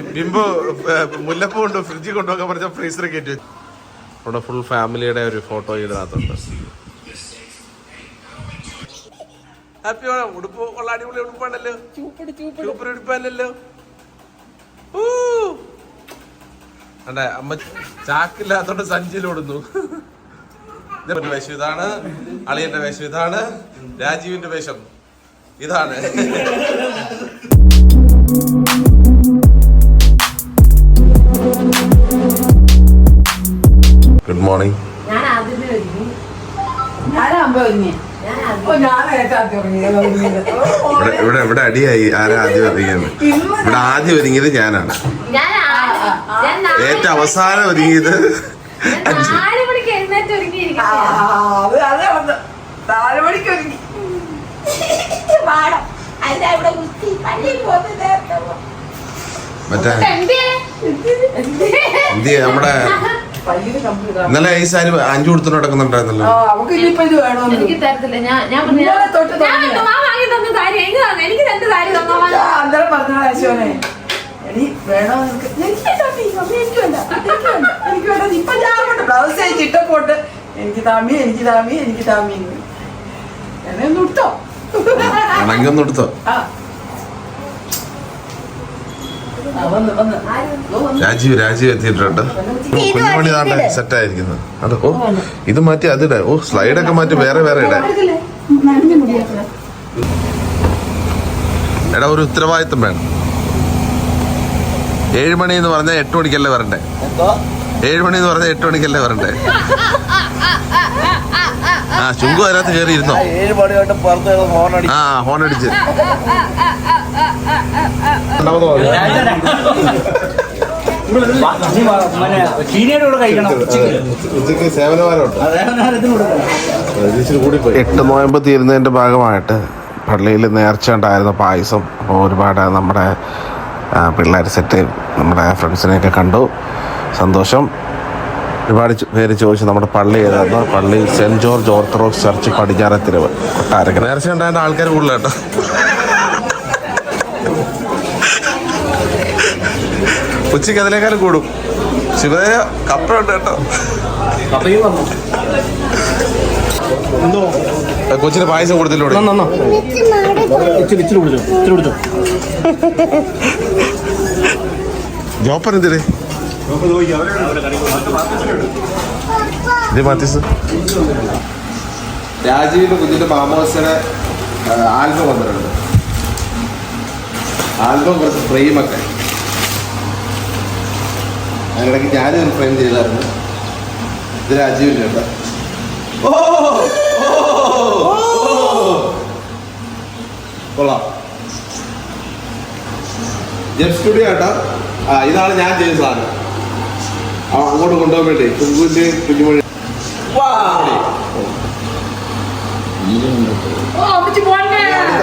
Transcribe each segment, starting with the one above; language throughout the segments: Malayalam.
ബിംബു മുല്ലപ്പൂ കൊണ്ട് ഫ്രിഡ്ജിൽ കൊണ്ടുപോകാൻ പറഞ്ഞ ഫ്രീസർ കയറ്റി. അവിടെ ഫുൾ ഫാമിലിയുടെ ഒരു ഫോട്ടോ ഇതിനകത്തുണ്ട്. ഹാപ്പി ഓണം ഉടുപ്പ് ഉള്ള അടിപൊളി ഉടുപ്പാണല്ലോ. സൂപ്പർ ഉടുപ്പല്ലല്ലോ ഊ. അണ്ടേ അമ്മ ചാക്കില്ലാത്തോണ്ട് സഞ്ചിയിലോടുന്നു ഓടുന്നു. വേഷം ഇതാണ്. അളിയന്റെ വേഷം ഇതാണ്. രാജീവിന്റെ വേഷം ഇതാണ്. ഓ, ഇവിടെ ഇവിടെ അടിയായി ആരാ ആദ്യം ഒരുങ്ങിയത്? ഇവിടെ ആദ്യം ഒരുങ്ങിയത് ഞാനാണ്. ഞാൻ ഞാൻ നാല് ഏറ്റവും അവസാനം പോ. മറ്റേ? നമ്മുടെ ഇന്നലെ ഈ സാരി അഞ്ചു കൊടുത്തു നടക്കുന്നുണ്ടായിരുന്നല്ലോ. എനിക്ക് തരത്തില്ല. ഞാൻ ഞാൻ പറഞ്ഞു, ഇന്നലെ തൊട്ട് ഞാൻ തുടങ്ങിയ. പറഞ്ഞു, മാമ വാങ്ങി തന്ന സാരി എനിക്ക് തന്നെ? എനിക്ക് രണ്ട് സാരി തന്നോ മാമ. ഞാൻ അന്നേരം പറഞ്ഞ യശോനെ എടി വേണോ നിനക്ക്? എനിക്ക് വേണ്ട അമ്മി, അമ്മി എനിക്ക് വേണ്ട എനിക്ക് വേണ്ട എനിക്ക് വേണ്ട. ഇപ്പൊ ഞാൻ കൊണ്ട് ബ്ലൗസ് അയച്ച് ഇട്ടപ്പോട്ട് എനിക്ക് താമി എനിക്ക് താമി എനിക്ക് താമി എന്ന്. എന്നെ ഒന്ന് ഇട്ടോ ആണെങ്കിൽ ഒന്ന് എടുത്തോ ആ ആ, വന്ന് വന്ന് ഓ, വന്ന്. രാജീവ് രാജീവ് എത്തിയിട്ടുണ്ട്. കുഞ്ഞുമണി നാട്ടെ സെറ്റ് ആയിരിക്കുന്നത് അത് ഓ ഇത് മാറ്റി അതിടെ. ഓ സ്ലൈഡൊക്കെ മാറ്റി വേറെ വേറെ ഇടാൻ. എടാ ഒരു ഉത്തരവാദിത്തം വേണം. ഏഴ് മണി എന്ന് പറഞ്ഞാൽ എട്ട് മണിക്കല്ലേ വരണ്ടേ? ഏഴ് മണി എന്ന് പറഞ്ഞാൽ എട്ട് മണിക്കല്ലേ വരണ്ടേ? ആ ചുങ്കു അതിനകത്ത് കയറി ഇരുന്നോ ഏഴ് മണിയായിട്ട് പുറത്ത് ഫോൺ അടി ആ ഹോൺ അടിച്ച്. അതേവനാരത്തിന് കൊടുക്കണം എട്ട് നോയമ്പ് തീരുന്നതിന്റെ ഭാഗമായിട്ട് പള്ളിയിൽ നേർച്ച ഉണ്ടായിരുന്ന പായസം അപ്പോൾ ഒരുപാട് നമ്മുടെ പിള്ളേർ സെറ്റ് നമ്മുടെ ഫ്രണ്ട്സിനെയൊക്കെ കണ്ടു. സന്തോഷം. ഒരുപാട് പേര് ചോദിച്ചു നമ്മുടെ പള്ളി ഏതായിരുന്നു? പള്ളി സെന്റ് ജോർജ് ഓർത്തഡോക്സ് ചർച്ച് പടിഞ്ഞാറത്തിരവ് കൊട്ടാരക്കര നേരത്തെ ഉണ്ടായിരുന്ന ആൾക്കാർ കൂടുതൽ കേട്ടോ. ഉച്ചയ്ക്ക് അതിനേക്കാളും കൂടും. ശിവദേവ കപ്പയുണ്ട് കേട്ടോ. കപ്പയും വന്നു എന്തോ കൊച്ചിന് പായസം കൊടുത്തില്ലൂടെ ജോപ്പൻ എന്തിന്? ഇത് മാറ്റിസ്. രാജീവിന്റെ കുഞ്ഞിന്റെ മാമോസിന് ആൽബം വന്നിട്ടുണ്ട്. ആൽബം കുറച്ച് ഫ്രെയിമൊക്കെ. അതിനിടയ്ക്ക് ഞാനും ഒരു ഫ്രെയിം ചെയ്തായിരുന്നു. ഇത് രാജീവിന്റെ ഉണ്ട്. കൊള്ളാം. ജെഫ് സ്റ്റുഡിയോ ആ ഇതാണ് ഞാൻ ചെയ്ത സാധനം. അങ്ങോട്ട് കൊണ്ടുപോകാൻ വേണ്ടി? കുങ്കുവിന്റെ കുഞ്ഞുമൊഴി?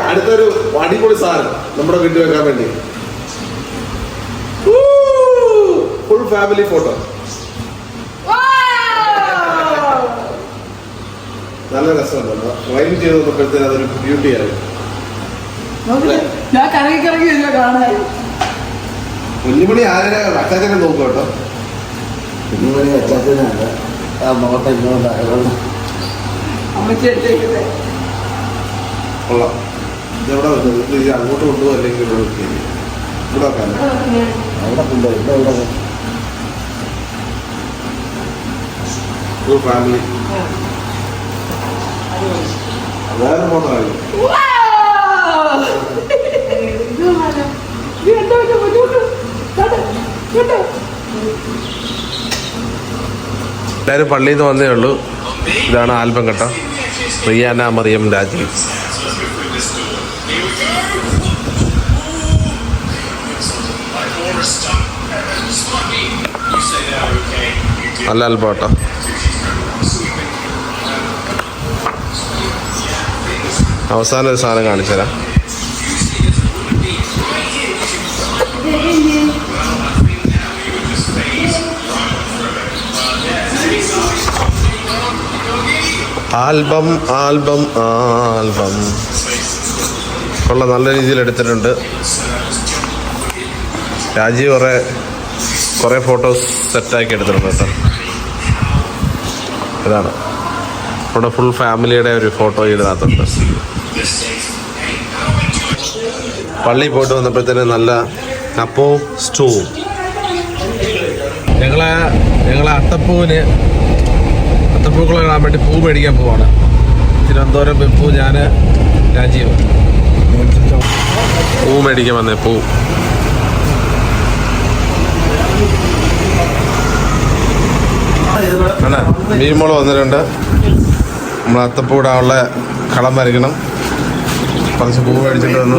അടുത്തൊരു അടിപൊളി സാധനം നമ്മുടെ വീട്ടിൽ വെക്കാൻ വേണ്ടി. Full family photo! നല്ല രസമുണ്ടല്ലോ വൈൻഡ് ചെയ്ത് നോക്കുമ്പോഴത്തേന് അതൊരു ബ്യൂട്ടി ആയി. നോക്കില്ലേ? ഞാൻ കറങ്ങി കറങ്ങി കുഞ്ഞുമണി ആരെ? അച്ചാച്ചനെ നോക്കും കേട്ടോ. കുഞ്ഞുമണി അച്ചാച്ചനാണ് ആ മുഖത്തെ ഇങ്ങോട്ട് കൊള്ളാം. ഇതെവിടെ വെച്ചത്? ഇത് അങ്ങോട്ട് കൊണ്ടുപോകും അല്ലെങ്കിൽ ഇവിടെ വെക്കുക ഇവിടെ വെക്കാൻ അവിടെ കൊണ്ടുപോയി. ഇവിടെ ഫാമിലി വേറെ ആയിരുന്നു എല്ലാവരും പള്ളിയിൽ നിന്ന് വന്നേ ഉള്ളൂ. ഇതാണ് ആൽബം കേട്ടോ റിയാന മറിയം രാജീവ് നല്ല ആൽബം കേട്ടോ. അവസാനം ഒരു സാധനം കാണിച്ചു തരാം ആൽബം ആൽബം ആൽബം. കൊള്ള നല്ല രീതിയിൽ എടുത്തിട്ടുണ്ട്. രാജീവ് കുറേ കുറേ ഫോട്ടോസ് സെറ്റാക്കി എടുത്തിട്ടുണ്ട് കേട്ടോ. ഇതാണ്. ഇവിടെ ഫുൾ ഫാമിലിയുടെ ഒരു ഫോട്ടോ ഇതിനകത്തുണ്ട്. പള്ളിയിൽ പോയിട്ട് വന്നപ്പോഴത്തേന് നല്ല അപ്പവും സ്റ്റൂവും. ഞങ്ങളെ ഞങ്ങളെ അത്തപ്പൂവിന് അത്തപ്പൂക്കളെ കാണാൻ വേണ്ടി പൂ മേടിക്കാൻ പോവാണ്. തിരുവനന്തപുരം പൂ ഞാൻ രാജീവ്. പൂ മേടിക്കാൻ വന്നേ പൂ. ആണ് മീൻമോൾ വന്നിട്ടുണ്ട്. നമ്മൾ അത്തപ്പൂ ഇടാനുള്ള കളം വരയ്ക്കണം. കുറച്ച് പൂ മേടിച്ചിട്ട് വന്നു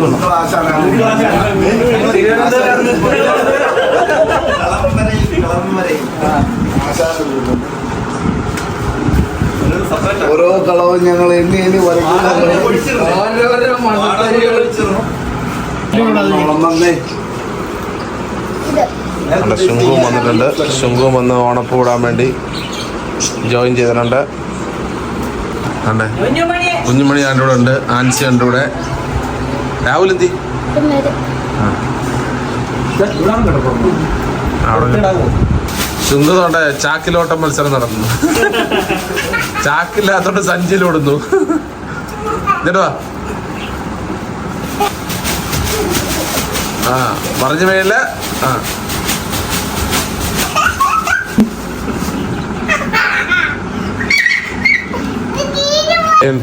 ഓരോ കളവും ഞങ്ങൾ എണ്ണി എണ്ണി വരയ്ക്കുന്നേ. നമ്മുടെ ശുങ്കുവും വന്നിട്ടുണ്ട്. ശുങ്കുവും വന്ന് ഓണപ്പൂ വിടാൻ വേണ്ടി ജോയിൻ ചെയ്തിട്ടുണ്ട്. കണ്ടേ? കുഞ്ഞുമണി. ആന്റെ കൂടെ ഉണ്ട്. ആൻസി എന്റെ കൂടെ. രാഹുൽ എന്തി അവിടെ. ശുങ്കു തൊണ്ട ചാക്കിലോട്ടം മത്സരം നടന്നു ചാക്കില്ലാത്തോണ്ട് സഞ്ചിയിലോടുന്നു. ഓടുന്നു ആ പറഞ്ഞു മേല ആ.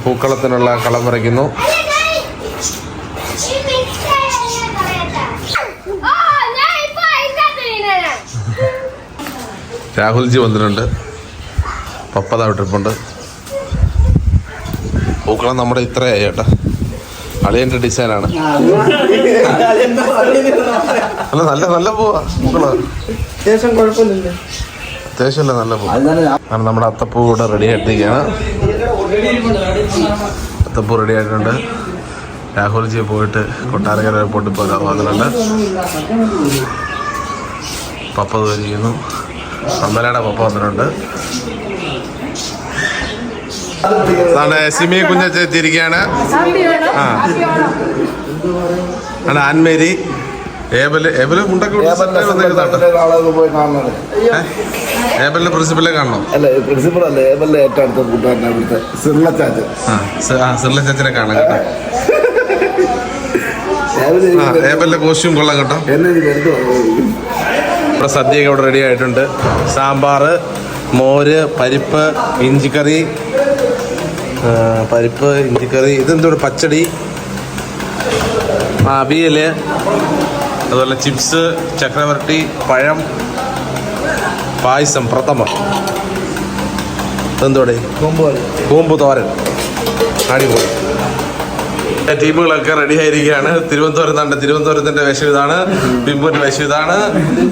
പൂക്കളത്തിനുള്ള കളം വരയ്ക്കുന്നു. രാഹുൽജി വന്നിട്ടുണ്ട്. പപ്പതാ വിട്ടിട്ടുണ്ട് പൂക്കളം നമ്മുടെ ഇത്രയായി ചേട്ടാ അളിയന്റെ ഡിസൈനാണ് അല്ല നല്ല നല്ല പൂവാ പൂക്കൾ. അത്യാവശ്യമല്ല നല്ല പൂ കാരണം നമ്മുടെ അത്തപ്പൂ കൂടെ റെഡി ആയിട്ടിരിക്കുകയാണ്. അത്തപ്പൂ റെഡി ആയിട്ടുണ്ട്. രാഹുൽജി പോയിട്ട് കൊട്ടാരക്കര എയർപോർട്ടിൽ ഇപ്പോൾ വന്നിട്ടുണ്ട്. പപ്പ തോന്നിയിരിക്കുന്നു അമ്മലയുടെ പപ്പ വന്നിട്ടുണ്ട്. അതാണ് സിമി കുഞ്ഞച്ച് എത്തിയിരിക്കുകയാണ്. ആ. ആണ് ആൻമേരി ഏബൽ ഏബൽ മുണ്ടൊക്കെ ഏബലിന്റെ പ്രിൻസിപ്പലെ കാണണോ. അല്ല പ്രിൻസിപ്പൾ അല്ല. ഏബലിന്റെ ഏറ്റവും അടുത്ത കൂട്ടുകാരൻ അവിടുത്തെ സിർല ആ സിർല ചച്ചനെ കാണാം കേട്ടോ. ഏബലിന്റെ കോസ്റ്റ്യൂം കൊള്ളാം കേട്ടോ. ഇവിടെ സദ്യയൊക്കെ ഇവിടെ റെഡി ആയിട്ടുണ്ട്. സാമ്പാറ് മോര് പരിപ്പ് ഇഞ്ചിക്കറി പരിപ്പ് ഇഞ്ചിക്കറി ഇതെന്തോടെ പച്ചടി. ആ, അവിയൽ അതുപോലെ ചിപ്സ് ചക്രവർത്തി പഴം പായസം പ്രഥമ. എന്തോടെ കൂമ്പ് തോരൻ. അടിപൊളി. ടീമുകളൊക്കെ റെഡി ആയിരിക്കുകയാണ്. തിരുവനന്തപുരം തന്നെ തിരുവനന്തപുരത്തിന്റെ വേഷം ഇതാണ്. ബിംബുവിന്റെ വേഷം ഇതാണ്.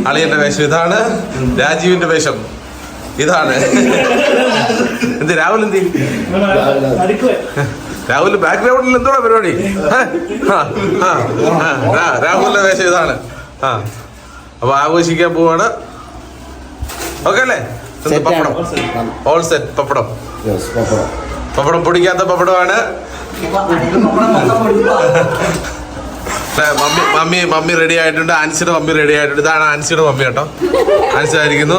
അളിയന്റെ വേഷം ഇതാണ്. രാജീവിന്റെ വേഷം ഇതാണ്. എന്ത് രാഹുൽ എന്ത് രാഹുൽ ബാക്ക്ഗ്രൗണ്ടിൽ എന്തോടാ പരിപാടി? രാഹുലിന്റെ വേഷം ഇതാണ്. ആ അപ്പൊ ആഘോഷിക്കാൻ പോവാണ്. ഓക്കെ അല്ലേ? പപ്പടം? All set papadam. പപ്പടം. പൊടിക്കാത്ത പപ്പടമാണ്. മമ്മി മമ്മി മമ്മി റെഡി ആയിട്ടുണ്ട്. ആൻസിയുടെ മമ്മി റെഡി ആയിട്ടുണ്ട്. ഇതാണ് ആൻസിയുടെ മമ്മി കേട്ടോ. ആൻസി ആയിരിക്കുന്നു.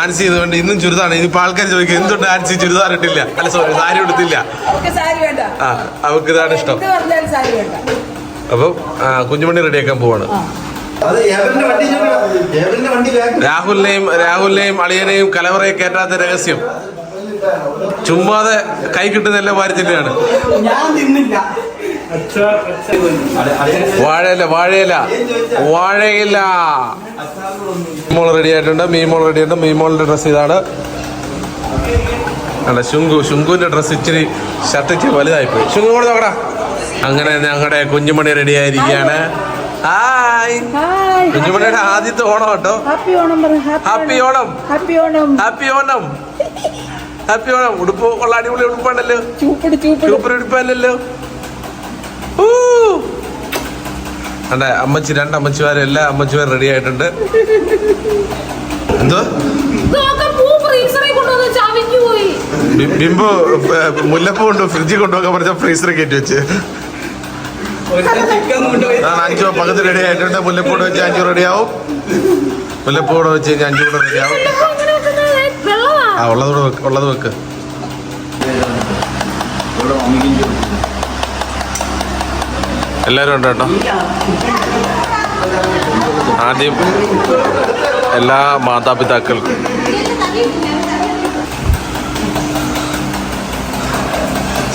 ആൻസി ഇതുകൊണ്ട് ഇന്നും ചുരിദാണ് ഇനിയിപ്പോ ആൾക്കാർ ചോദിക്കും എന്തുകൊണ്ട് ആൻസി? ചുരിദാർ ഇട്ടില്ല. അല്ല സോറി സാരി എടുത്തില്ല അവർക്ക് സാരി വേണ്ട. ആ അവർക്ക് ഇതാണ് ഇഷ്ടം. അപ്പം കുഞ്ഞുമണി റെഡിയാക്കാൻ പോവാണ്. രാഹുലിനെയും രാഹുലിനെയും അളിയനെയും കലവറയെ കയറ്റാത്ത രഹസ്യം. ചുമ്മാതെ കൈ കിട്ടുന്നതെല്ലാം വാരിച്ചില്ലാണ് ഞാൻ തിന്നില്ല. വാഴയില വാഴയില. വാഴയില. മീമോൾ റെഡി ആയിട്ടുണ്ട്. മീമോൾ റെഡി ആയിട്ടുണ്ട് മീമോളിന്റെ ഡ്രസ്സ് ഇതാണ്. അല്ല ശുങ്കു ശുങ്കുവിന്റെ ഡ്രസ്സ് ഇച്ചിരി ഷർട്ടിച്ച് വലുതായി പോയി ശുങ്കു കൂടെ നോക്കടാ. അങ്ങനെ ഞങ്ങളുടെ കുഞ്ഞുമണി റെഡി ആയിരിക്കുകയാണ്. ഹായ് കുഞ്ഞുമണിയുടെ ആദ്യത്തെ ഓണം കേട്ടോ. Happy Onam happy Onam. Happy Onam. Happy Onam. Happy Onam. ഉടുപ്പ് കൊള്ള അടിപൊളി ഉടുപ്പാണല്ലോ. ചൂപ്പിട് ചൂപ്പിട്. സൂപ്പർ ഉടുപ്പല്ലല്ലോ. അതെ അമ്മച്ചി രണ്ട് അമ്മച്ചിമാരും എല്ലാ അമ്മച്ചിമാരും റെഡി ആയിട്ടുണ്ട്. എന്തോ? ബിംബു മുല്ലപ്പൂ കൊണ്ട് ഫ്രിഡ്ജിൽ കൊണ്ടുപോകാൻ പറഞ്ഞ ഫ്രീസറിൽ കയറ്റി വെച്ച്. അഞ്ചോ അഞ്ചു പകുതി റെഡി ആയിട്ടുണ്ട്. മുല്ലപ്പൂട് വെച്ച് അഞ്ചു റെഡിയാവും കൂടെ വെച്ച് കഴിഞ്ഞാൽ അഞ്ചു കൂടെ റെഡിയാവും ആ ഉള്ളത് വെക്ക് ഉള്ളത് വെക്ക്. എല്ലാവരും ഉണ്ട് കേട്ടോ. ആദ്യം എല്ലാ മാതാപിതാക്കൾക്കും.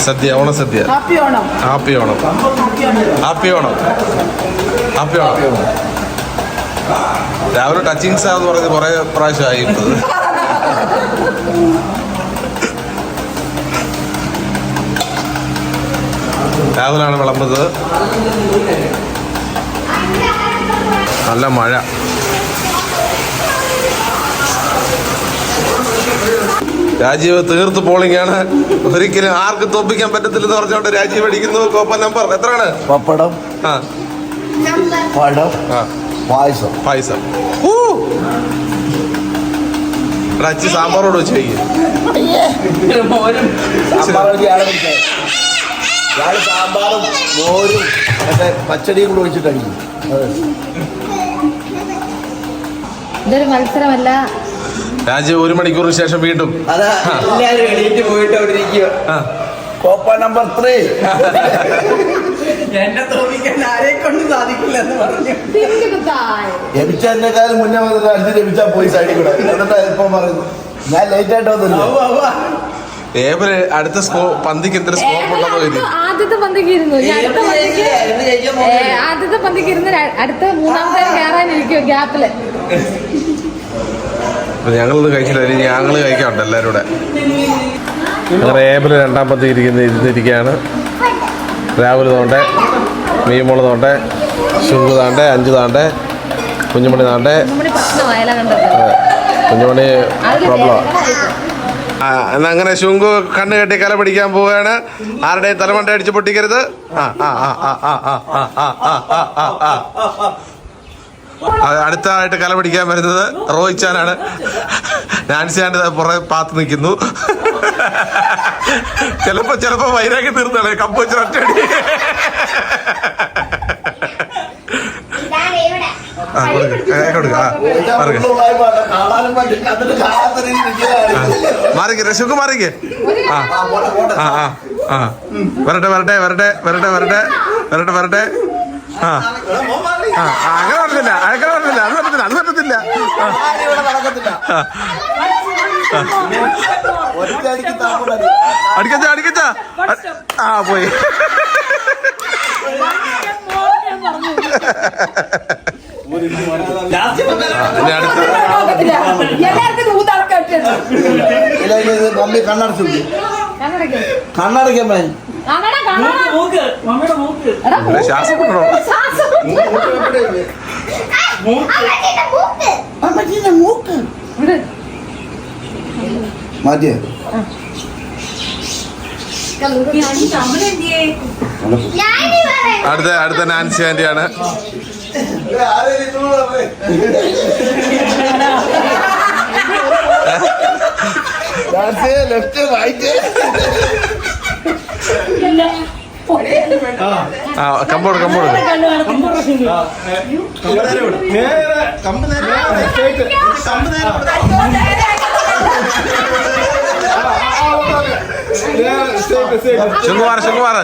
Sadya Onasadya happy Onam. Happy Onam. Happy Onam. Happy Onam. രാവിലെ ടച്ചിങ് സാ എന്ന് പറയുന്നത് കുറെ പ്രാവശ്യമായി ഇട്ടത് രാവിലാണ് വിളമ്പുന്നത്. നല്ല മഴ. രാജീവ് തീർത്ത് പോളിംഗ് ആണ്. ഒരിക്കലും ആർക്കും തോപ്പിക്കാൻ പറ്റത്തില്ലെന്ന് പറഞ്ഞോണ്ട് രാജീവ് അടിക്കുന്നു. കോപ്പ നമ്പർ എത്രയാണ്? പപ്പടം. ആ. ആ. പായസം. പായസം. ഊ! സാമ്പാറോട് വെച്ച് കഴിക്കും. ഇയാൾ സാമ്പാറും മോരും മറ്റേ പച്ചടിയും കൂടെ ഒഴിച്ചിട്ടടിക്കും അതെ. ഇതൊരു മത്സരമല്ല. രാജീവ് ഒരു മണിക്കൂറിന് ശേഷം വീണ്ടും. അതാ എല്ലാവരും എണീറ്റ് പോയിട്ട് അവിടെ ഇരിക്കുക കോപ്പ നമ്പർ ത്രീ. എന്നെ തോന്നിക്കാൻ ആരെ കൊണ്ട് സാധിക്കില്ല എന്ന് പറഞ്ഞു. എന്നെക്കാളും മുന്നേ വന്നിട്ട് അഞ്ച് രമിച്ച പോയി സൈഡിൽ കൂടെ. എന്നിട്ട് ഇപ്പം പറയുന്നു ഞാൻ ലേറ്റ് ആയിട്ട് വന്നില്ല. ഏവര് അടുത്ത സ്കോ പന്തിക്ക് എന്തൊരു സ്കോപ്പ് ഉണ്ടെന്ന് കരുതി ആദ്യത്തെ പന്തിക്ക് ഇരുന്നു. ഇനി അടുത്ത പന്തിക്ക് ആദ്യത്തെ പന്തിക്ക് ഇരുന്ന് അടുത്ത മൂന്നാമത്തെ കയറാനിരിക്കും ഗ്യാപ്പിൽ. ഞങ്ങളൊന്നും കഴിച്ചില്ല. ഇനി ഞങ്ങൾ കഴിക്കാറുണ്ട് എല്ലാവരും കൂടെ. അങ്ങനെ ഏപ്രിൽ രണ്ടാം പന്തി ഇരിക്കുന്ന ഇരുന്നിരിക്കുകയാണ്. രാവിലെ തോണ്ടെ മീമോൾ തോണ്ടെ ശുങ്ക് താണ്ടെ അഞ്ച് താണ്ടെ കുഞ്ഞുമണി താണ്ടെ കുഞ്ഞുമണി പ്രോബ്ലമാണ് എന്നാ അങ്ങനെ ശുങ്കു കണ്ണു കെട്ടി കല പിടിക്കാൻ പോവുകയാണ് ആരുടെയും തലമണ്ട അടിച്ച് പൊട്ടിക്കരുത് അടുത്തായിട്ട് കല പിടിക്കാൻ വരുന്നത് റോഹിത് ചാനാണ് നാൻസിയാണ്ട് പുറകെ പാത്ത് നിൽക്കുന്നു ചിലപ്പോ ചിലപ്പോ വൈരാഗ്യം തീർന്നല്ലേ കമ്പോ ഒറ്റ ആ കൊടുക്കുക മാറിക്ക് രശുക്ക് മാറിക്ക്. ആ. ആ ആ വരട്ടെ വരട്ടെ വരട്ടെ വരട്ടെ വരട്ടെ. വരട്ടെ വരട്ടെ. ആ. ആ അങ്ങനെ പറഞ്ഞില്ല. അങ്ങനെ പറഞ്ഞില്ല. അത് പറ്റത്തില്ല അത് പറ്റത്തില്ല. അടിക്കച്ചാ അടിക്കച്ചാ. ആ പോയി. മമ്മി കണ്ണടച്ചു കണ്ണടയ്ക്കാൻ പറഞ്ഞു ശ്വാസം മാറ്റിയ. അടുത്ത അടുത്ത നാൻസി ആന്റിയാണ് കമ്പോട് കമ്പോട് ശുങ്കുമാർ ശുങ്കുമാർ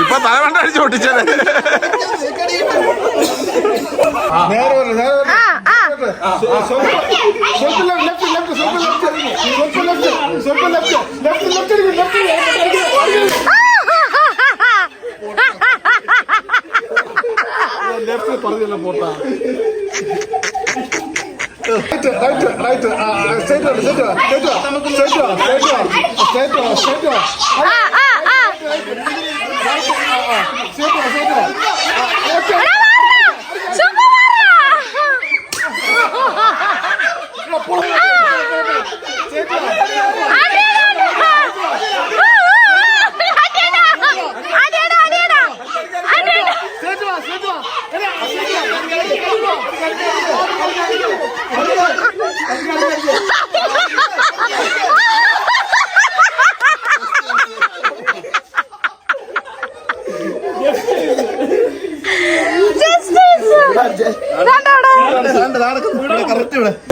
ഇപ്പൊ തലവണ്ട അടിച്ച് പൊട്ടിച്ചത് നേരെ നേരെ അടുത്ത നാൻസി ആന്റിയാണ് ലെഫ്റ്റ് റൈറ്റ് ആ കമ്പോട് കമ്പോട് ശുങ്കുമാർ ശുങ്കുമാർ ആ കള്ളൻ കള്ളൻ മിക്കാറും മിക്കാറും റോഹിച്ചാന്റെ തലയടിച്ച് പൊട്ടിക്കും അച്ഛാ മാറിക്കിട്ട് വൈകുന്നേരം തീരും ആ. ആ. ഇപ്പൊ തലമണ്ട അടിച്ച്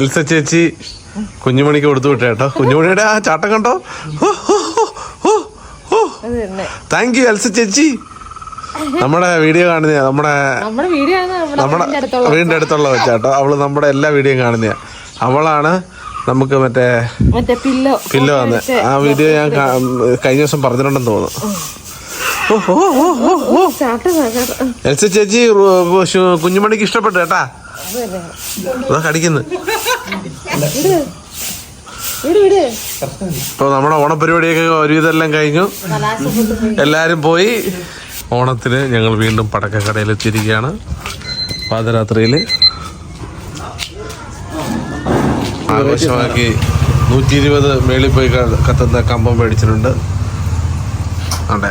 എൽസ ചേച്ചി കുഞ്ഞുമണിക്ക് കൊടുത്തു വിട്ടേ കേട്ടോ. കുഞ്ഞുമണിയുടെ ആ ചാട്ടം കണ്ടോ? താങ്ക് യു എൽസ ചേച്ചി. നമ്മുടെ വീഡിയോ കാണുന്ന നമ്മുടെ നമ്മുടെ വീടിന്റെ അടുത്തുള്ള വെച്ചാട്ടോ അവൾ നമ്മുടെ എല്ലാ വീഡിയോയും കാണുന്ന അവളാണ് നമുക്ക് മറ്റേ പില്ലോ. പില്ലോ ആ വീഡിയോ ഞാൻ കഴിഞ്ഞ ദിവസം പറഞ്ഞിട്ടുണ്ടെന്ന് തോന്നുന്നു. എൽസ ചേച്ചി കുഞ്ഞുമണിക്ക് ഇഷ്ടപ്പെട്ടു കേട്ടാ. കടിക്കുന്നു. ഇപ്പൊ നമ്മുടെ ഓണപരിപാടിയൊക്കെ ഒരുവിധെല്ലാം കഴിഞ്ഞു. എല്ലാരും പോയി. ഓണത്തിന് ഞങ്ങൾ വീണ്ടും പടക്കക്കടയിൽ എത്തിയിരിക്കുകയാണ്. പാതിരാത്രിയിൽ ആഘോഷമാക്കി നൂറ്റി ഇരുപത് മേളിൽ പോയി കത്തുന്ന കമ്പം മേടിച്ചിട്ടുണ്ട്. അതെ.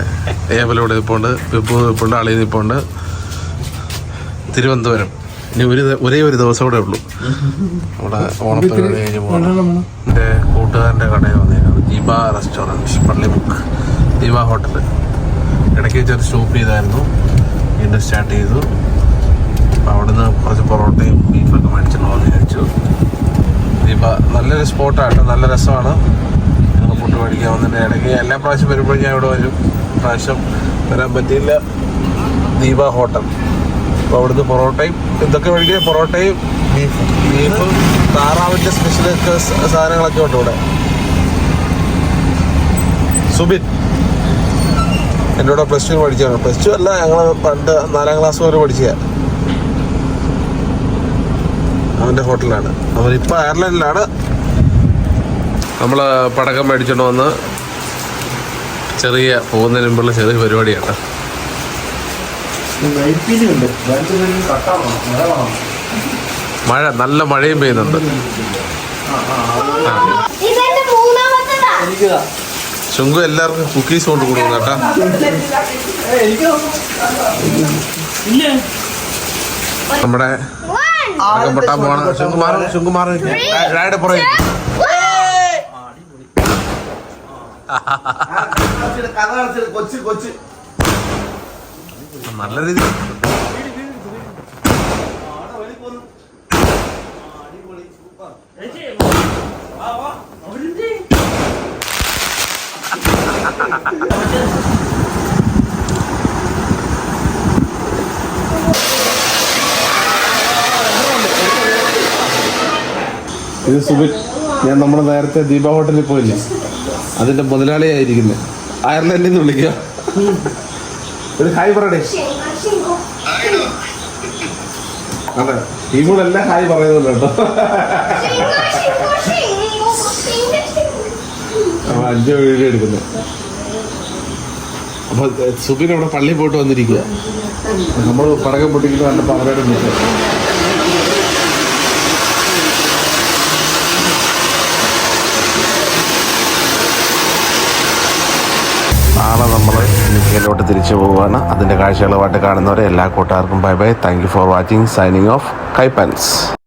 ഏവലോടെ നിൽപ്പുണ്ട് വിപ്പു നിൽപ്പുണ്ട് അളി നിൽപ്പുണ്ട് തിരുവനന്തപുരം. ഇനി ഒരു ഒരേ ഒരു ദിവസം കൂടെ ഉള്ളൂ. അവിടെ ഓണപ്പരിപാടി കഴിഞ്ഞ് പോകണം എന്റെ കൂട്ടുകാരന്റെ കടയിൽ വന്നിരിക്കുന്നത് ദീപ റെസ്റ്റോറന്റ് പള്ളിമുക്ക് ദീപ ഹോട്ടൽ ഇടയ്ക്ക് വെച്ചൊരു സ്റ്റോപ്പ് ചെയ്തായിരുന്നു. വീണ്ടും സ്റ്റാർട്ട് ചെയ്തു. അപ്പോൾ അവിടുന്ന് കുറച്ച് പൊറോട്ടയും ബീഫൊക്കെ മേടിച്ചിട്ടുണ്ടോ എന്ന് വിചാരിച്ചു. ദീപ നല്ലൊരു സ്പോട്ടാണ് നല്ല രസമാണ്. ഫുഡ് മേടിക്കാൻ വന്നിട്ട് ഇടയ്ക്ക് എല്ലാ പ്രാവശ്യം വരുമ്പോഴും ഞാൻ ഇവിടെ വരും. പ്രാവശ്യം വരാൻ പറ്റിയില്ല. ദീപ ഹോട്ടൽ. അപ്പോൾ അവിടുന്ന് പൊറോട്ടയും ഇതൊക്കെ മേടിക്കുക. പൊറോട്ടയും ബീഫും ബീഫ് താറാവിന്റെ സ്പെഷ്യൽ സാധനങ്ങളൊക്കെ ഉണ്ട് ഇവിടെ. സുബിൻ. എന്റെ കൂടെ പ്ലസ് ടു പഠിച്ചാണ് പ്ലസ് ടു അല്ല ഞങ്ങൾ പണ്ട് നാലാം ക്ലാസ് വരെ പഠിച്ചത് അവന്റെ ഹോട്ടലാണ്. അവനിപ്പോൾ അയർലൻഡിലാണ്. നമ്മൾ പടക്കം മേടിച്ചോണ്ട് വന്ന് ചെറിയ പോകുന്നതിന് മുമ്പുള്ള ചെറിയ പരിപാടിയാണ്. മഴ നല്ല മഴയും പെയ്യുന്നുണ്ട്. ശുങ്കു എല്ലാവർക്കും കുക്കീസ് കൊണ്ട് കൊടുക്കും കേട്ടാ. നമ്മുടെ പൊട്ടാൻ പോണ ശുങ്കു മാറും ശുങ്കു മാറും. പുറകെ. നല്ല രീതിയിൽ ഇത് സുബിൻ ഞാൻ നമ്മൾ നേരത്തെ ദീപ ഹോട്ടലിൽ പോയില്ലേ? അതിന്റെ മുതലാളിയായിരിക്കുന്നത് അയർലൻഡിൽ നിന്ന് വിളിക്കുക. ഒരു ഹായ് പറയടേ. അതെ എല്ലാം ഹായ് പറയുന്നുണ്ട് കേട്ടോ. അഞ്ചോ വീഡിയോ എടുക്കുന്നത് അപ്പൊ സുബിൻ അവിടെ പള്ളിയിൽ പോയിട്ട് വന്നിരിക്കുക നമ്മൾ പടക്കം പൊട്ടിക്കുന്നത് അവരുടെ അവരോട് നമ്മൾ ഇന്ത്യയിലോട്ട് തിരിച്ചു പോവുകയാണ്. അതിന്റെ കാഴ്ചകളുമായിട്ട് കാണുന്നവരെ എല്ലാ കൂട്ടുകാർക്കും bye bye. Thank you for watching signing off കൈപ്പൻസ്.